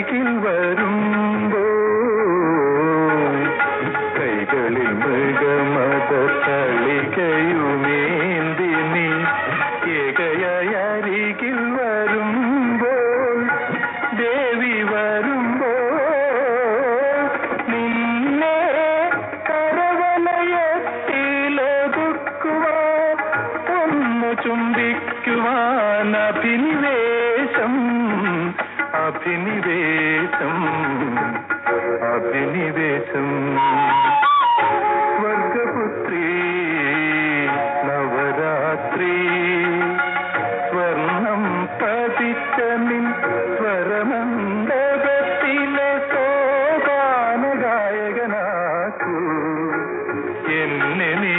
അരികിൽ വരുമ്പോ കൈകളിൽ മൃഗമത തളികയുമേന്തിനി. ഏകയായ അരികിൽ വരുമ്പോൾ ദേവി വരുമ്പോൾ നിന്നെ കരവലയത്തിലൊതുക്കുവാൻ ഒന്ന് ചുംബിക്കുവാൻ അഭിനിവേശം അഭിനിവേശം അഭിനിവേശം. സ്വർഗപുത്രി നവരാത്രി സ്വർണം പതിച്ച നിൻ സ്വരമണ്ഡപത്തിലെ സോപാന ഗായകനാക്കൂ എന്നെ നീ